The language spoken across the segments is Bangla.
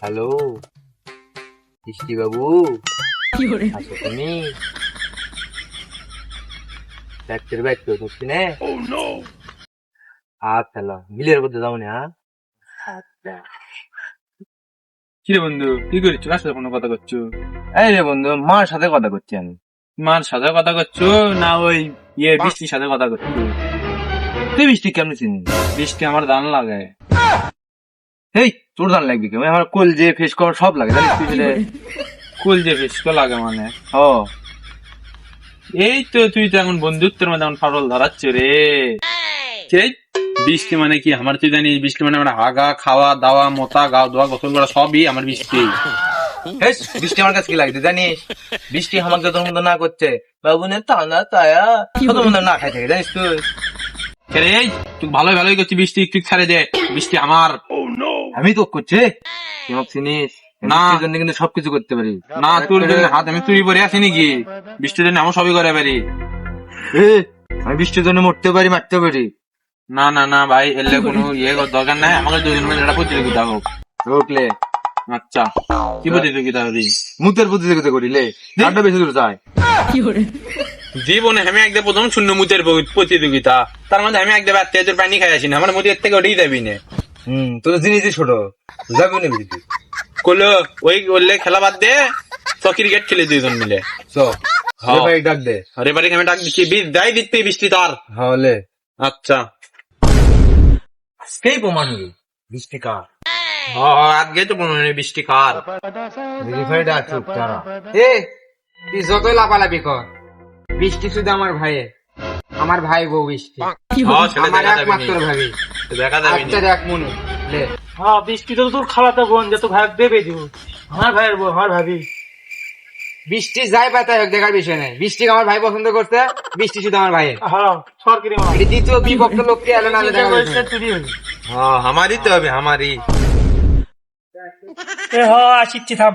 হ্যালো। বৃষ্টি বাবু আছো তুমি। ব্যাগটের ব্যাগ তো ঢুকছি নে। আচ্ছা লো বিলের মধ্যে যাও না আচ্ছা। কিরে বন্ধু কি করছ? কার সাথে কোনো কথা করছ? এই রে বন্ধু মার সাথে কথা করছি আমি। মার সাথে কথা করছ না ওই ইয়ে বৃষ্টির সাথে কথা করছ? তুই বৃষ্টি কেমন চিনি বৃষ্টি আমার দান লাগে। এই তোর লাগবে আমার কোল যে ফেস কর সব লাগে জানিস তুই সেটা? কুল যে ফেসকে লাগে মানে। ও। এই তো তুই তো এখন বন্ধুত্বের মধ্যে এখন ফাটল ধরাচ্ছ রে। সেই বৃষ্টি মানে কি? আমার তুই জানিস বৃষ্টি মানে আমার হাগা খাওয়া দাওয়া মোতা দোয়া গোসল করা সবই আমার বৃষ্টি। বৃষ্টি আমার কাছে কি লাগছে জানিস? বৃষ্টি আমাকে তোর মতো না করছে। বাবু নে তা না তায়া তোর মতো না খাই থাকে জানিস তুই? রে তুই ভালোই ভালোই করছিস বৃষ্টি একটু ছেড়ে দে। বৃষ্টি আমার। আমি তো করছে। চিনিস না। জন্য কিন্তু সবকিছু করতে পারি। না তোর জন্য হাত আমি তুই পরে আছি নাকি বৃষ্টির জন্য আমার সবই করে পারি। আমি বৃষ্টির জন্য মরতে পারি মারতে পারি। না না না ভাই এলে কোনো ইয়ে দরকার নাই। আমাকে দুজন মিলে একটা প্রতিযোগিতা হোক। রোকলে। আচ্ছা। কি প্রতিযোগিতা হবে? মুতের প্রতিযোগিতা করিলে কারটা বেশি দূর যায়। জীবনে আমি একদম প্রথম শূন্য মুতের প্রতিযোগিতা। তার মধ্যে আমি একদম বাচ্চা তোর পানি খাই আসি না আমার মুতের থেকে ওটাই যাবি না। হুম। তোর জিনিসই ছোট। যাবি না বৃষ্টি করল ওই বললে খেলা বাদ দে তো ক্রিকেট খেলে দুইজন মিলে। চো হ্যাঁ। ভাই ডাক দে। আরে বাড়ি আমি ডাক দিচ্ছি বীজ যাই দিতে বৃষ্টি তার। হলে আচ্ছা। আজকেই প্রমাণ বৃষ্টি কার? হ্যাঁ আজকে তো হয় বৃষ্টি কার। রেফারি ডাক চুপ তারা এ তুই যতই লাফালাফি কর বৃষ্টি শুধু আমার ভাইয়ের। আমার ভাই বউ বৃষ্টি। হ্যাঁ আমার একমাত্র ভাবি। দেখা যাবে নি। আচ্ছা দেখ মনু লে হ্যাঁ বৃষ্টি তো তোর খালাতো বোন যে তো ভাই দেবে দিব। আমার ভাইয়ের বউ আমার ভাবি। বৃষ্টি যাই পাতায় হোক দেখার বিষয় নাই। বৃষ্টিকে আমার ভাই পছন্দ করতে বৃষ্টি শুধু আমার ভাইয়ের। হ্যাঁ সরকারি দ্বিতীয় বিভক্ত লোককে এলো না হ্যাঁ আমারই তো হবে আমারই। এ হ আসিচ্ছি থাম।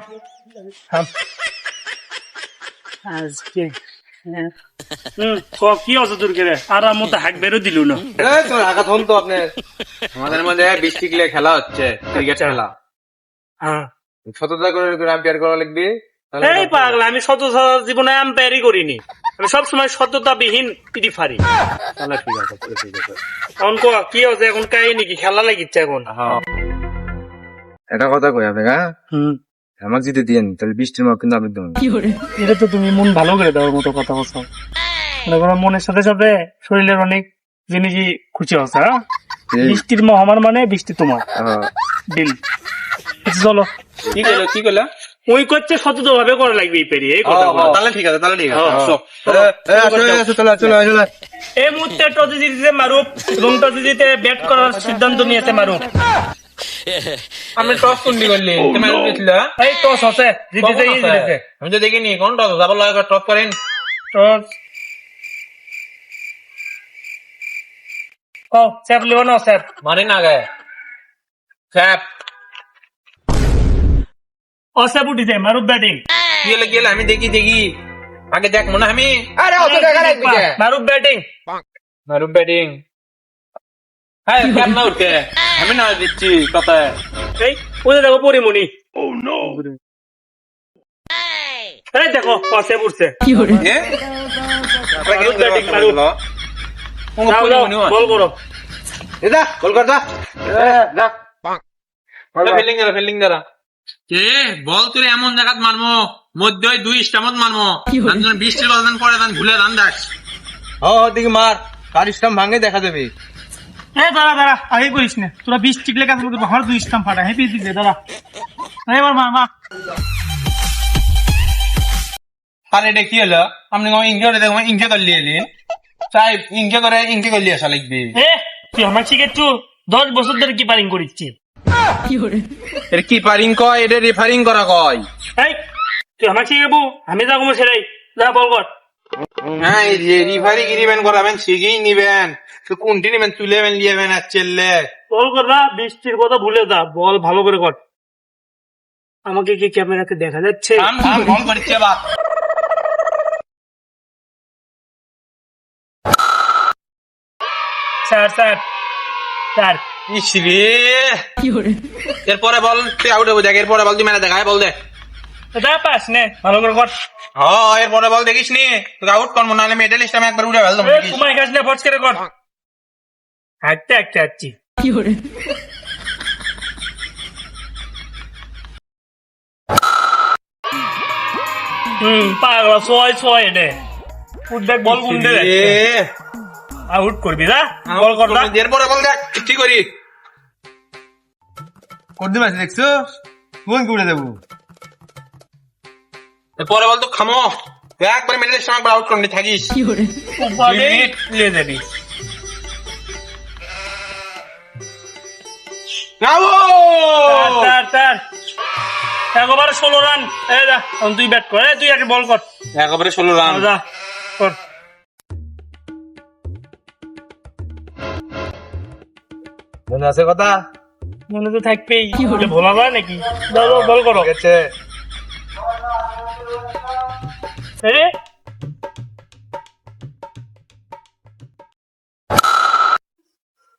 থাম। আজকে হ্যাঁ। ক কি আছে তোর কেরে আর আমার মতো হাক বেরো দিল না। তোর আঘাত হন তো আপনার। আমাদের মধ্যে বৃষ্টি খেলে খেলা হচ্ছে ক্রিকেট খেলা। হ্যাঁ। সততা করে করে আম্পায়ার করা লাগবে এই পাগলা আমি সততা জীবনে আম্পায়ারই করিনি। আমি সবসময় সততা বিহীন তাহলে ঠিক আছে তাহলে ঠিক আছে। এখন ক কি আছে এখন কাহিনী কি? খেলা লাগিচ্ছে এখন? হ্যাঁ। এটা কথা কই আপনি হ্যাঁ? হুম। আমাকে যদি দিয়েন তাহলে বৃষ্টির মাপ কিন্তু আপনি দেবেন এটা তো তুমি মন ভালো করে দেওয়ার মতো কথা বলছো। মনে করো মনের সাথে সাথে শরীরের অনেক জিনিসই খুশি হচ্ছে হ্যাঁ? এই, বৃষ্টির মহামার মানে বৃষ্টি তোমার। হ্যাঁ। ডিল আচ্ছা, চলো। কি করল কি করল ওই করছে সতত ভাবে করা লাগবে এই পেরিয়ে এই কথা হ্যাঁ। তাহলে ঠিক আছে তাহলে ঠিক আছে। হ্যাঁ। চলো। চলো। চলো এই মুহূর্তে টসে জিতে মারুপ এবং টসে জিতে ব্যাট করার সিদ্ধান্ত নিয়েছে মারুপ আমি টস কুন্ডি করলি তুমি গেছিল এই টস আছে জিতেছে এই জিতেছে। আমি তো দেখিনি কোন টস যাবার লাগে টস করেন। টস। ও স্যাপ লিব না স্যাপ মারি না গে স্যাপ ও স্যাপ উঠিছে মারুপ ব্যাটিং গেলে গেলে আমি দেখি দেখি। আগে দেখ মনে আমি আরে অত দেখা লাগবে কে? ব্যাটিং মারুম ব্যাটিং হ্যাঁ স্যাপ না উঠে। আমি না দিচ্ছি কথায়। এই ওই যে দেখো পরিমণি। ও স্যাপ উঠছে এ? ও। বল করো। ফিল্ডিং ফিল্ডিং তোর এমন জায়গাত মারমো মধ্যে ওই দুই স্টামত মারমো। বৃষ্টির বাজান পরে দান ভুলে দান দেখ হ্যাঁ দিকে মার। কার স্টাম্প ভাঙে দেখা যাবে। এই দাঁড়া দাঁড়া আগে করিস না। তোরা বিশ টিকলে কাছে আমার দুই স্টাম্প ফাটা হ্যাঁ দিতে দাঁড়া। এবার মা মা। আর এটা কি হলো? আপনি ইংকে করে দেখো ইংকে করলি এলি চাই ইংকে করে ইংকে করলি আসা লাগবে। এ তুই আমার শিখেছু দশ বছর ধরে কিপারিং করিচ্ছি এর কিপারিং কয়? এটা রেফারিং করা কয়? এই তুই আমার শিখাবো আমি যাব সেটাই। যা বল কর হ্যাঁ রিফারি গিরিবেন করাবেন নিবেন। কোনটি নিবেন? তুলেবেন লিয়েবেন আর চেললে। বল কর বৃষ্টির কথা ভুলে যা। বল ভালো করে কর। আমাকে কি ক্যামেরাতে দেখা যাচ্ছে? Sir sir sir. ইস রে। এরপরে বল তুই আউট হব দেখ এরপরে বল তুই মেলা দেখায় বল দে। পাস নে ভালো করে কর। হ্যাঁ এরপরে বল দেখিস নি। তোকে আউট করব নাহলে মেডেলিস্ট আমি একবার উড়ে ফেলতাম কুমাই গাছ নে ফট করে কর। হাঁটতে হাঁটতে হাঁটছি। হুম পাগলা ছয় ছয় নে উদ্বেগ বল আউট করবি না বল কর না এরপরে বল দেখ কি করি? করতে পারছি দেখছ? কোন কুড়ে দেবো? এরপরে বল তো খামো একবার মেডেলিস্ট আমি একবার আউট থাকিস। দেবি একবারে ষোলো রান। তুই ব্যাট কর। তুই একটা বল কর। একেবারে ষোলো রান। যা কর। মনে আছে কথা? মনে তো থাকবেই। এটা ভোলা যায় নাকি? বল করো। রে।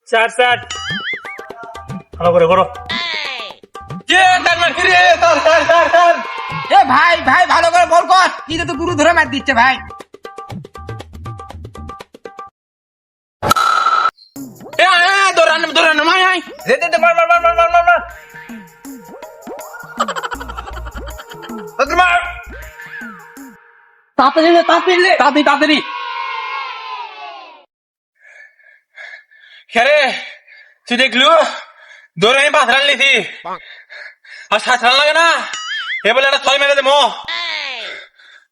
চার চার ভালো করে করো। এ ভাই ভাই ভালো করে বল কর। কি তো গুরু ধরে মার দিচ্ছে ভাই। মার মার মার মার মার মার মার। মার তাড়াতাড়ি তাড়াতাড়ি। তাড়াতাড়ি তাড়াতাড়ি। খেরে তুই দেখলু? দৌড়ে আমি আর সাত রান লাগে না? এ বলে একটা ছয় মেরে দেবো।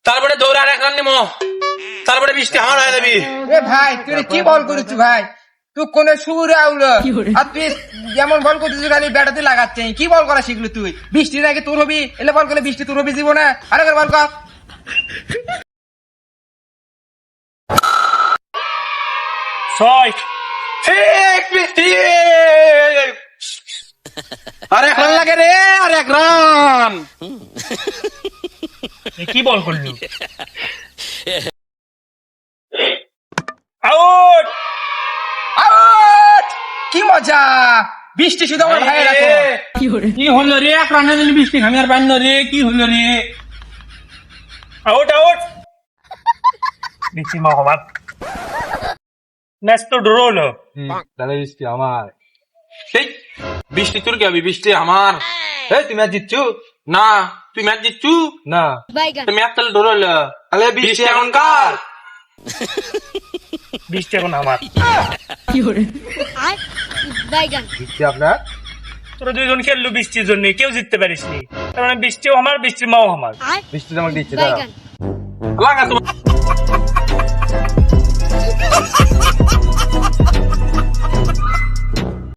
তারপরে দৌড়ে আর এক রান নিবো। তারপরে বৃষ্টি আমার হয়ে যাবি। এ ভাই তুই কি বল করেছিস ভাই? তুই কোন সুর আউল? আর তুই যেমন বল করছিস খালি ব্যাটাতে লাগাচ্ছে। কি বল করা শিখলি তুই? বৃষ্টি নাকি তোর হবি? এলে বল করলে বৃষ্টি তোর হবি জীবনে? আরে করে বল কর। ছয় ঠিক বৃষ্টি আর এক রান লাগে রে আর এক রান কি বল করলি? আউট! আউট! কি মজা! বৃষ্টি শুধু আমার ভাই কি হলো রে? এক রানে বৃষ্টি আমি আর রে কি হলো রে? আউট আউট দিচ্ছি মহম্মদ ম্যাচ তো ড্র হলো তাহলে বৃষ্টি আমার সেই বৃষ্টি তোর কি বৃষ্টি আমার এই তুমি জিতছু না তুই ম্যাচ জিতছু না. তুই ম্যাচ তাহলে ধরো তাহলে বৃষ্টি এখন কার বৃষ্টি এখন আমার I. Baigan. জিতছি আপনার তোরা দুইজন খেললো বৃষ্টির জন্য কেউ জিততে পারিস নি তার মানে বৃষ্টিও আমার বৃষ্টির মাও আমার বৃষ্টি আমাকে দিচ্ছে দাঁড়াও। লাগা তোমার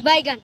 Baigan.